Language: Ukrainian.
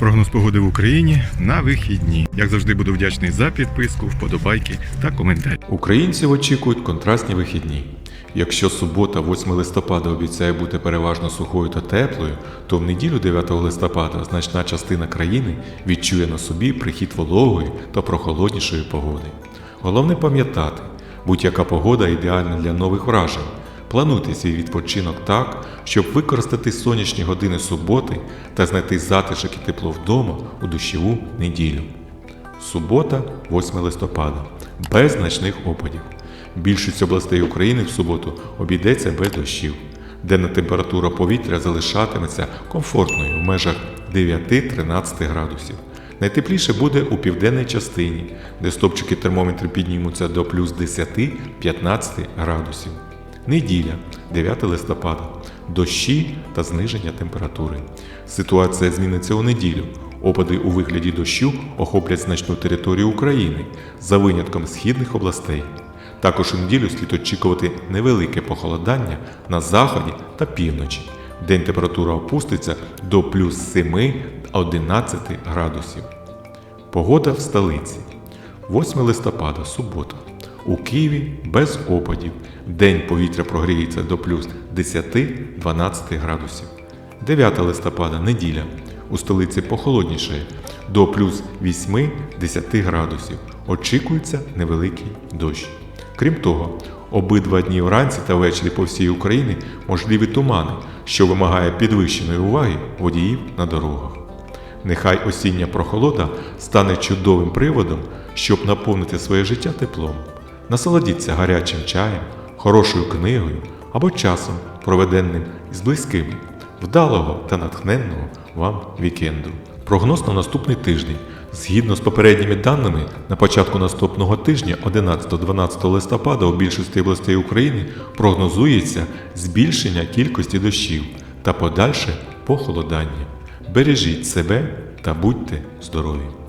Прогноз погоди в Україні на вихідні. Як завжди, буду вдячний за підписку, вподобайки та коментарі. Українців очікують контрастні вихідні. Якщо субота, 8 листопада, обіцяє бути переважно сухою та теплою, то в неділю 9 листопада значна частина країни відчує на собі прихід вологої та прохолоднішої погоди. Головне пам'ятати, будь-яка погода ідеальна для нових вражень. Плануйте свій відпочинок так, щоб використати сонячні години суботи та знайти затишок і тепло вдома у дощову неділю. Субота, 8 листопада. Без значних опадів. Більшість областей України в суботу обійдеться без дощів. Денна температура повітря залишатиметься комфортною в межах 9-13 градусів. Найтепліше буде у південній частині, де стопчики термометрів піднімуться до плюс 10-15 градусів. Неділя, 9 листопада. Дощі та зниження температури. Ситуація зміниться у неділю. Опади у вигляді дощу охоплять значну територію України за винятком східних областей. Також у неділю слід очікувати невелике похолодання на заході та півночі. День температура опуститься до плюс 7-11 градусів. Погода в столиці. 8 листопада, субота. У Києві без опадів. День повітря прогріється до плюс 10-12 градусів. 9 листопада, неділя. У столиці похолодніше до плюс 8-10 градусів. Очікується невеликий дощ. Крім того, обидва дні вранці та ввечері по всій Україні можливі тумани, що вимагає підвищеної уваги водіїв на дорогах. Нехай осіння прохолода стане чудовим приводом, щоб наповнити своє життя теплом. Насолодіться гарячим чаєм, хорошою книгою або часом, проведенним із близькими, вдалого та натхненного вам вікенду. Прогноз на наступний тиждень. Згідно з попередніми даними, на початку наступного тижня, 11-12 листопада, у більшості областей України прогнозується збільшення кількості дощів та подальше похолодання. Бережіть себе та будьте здорові!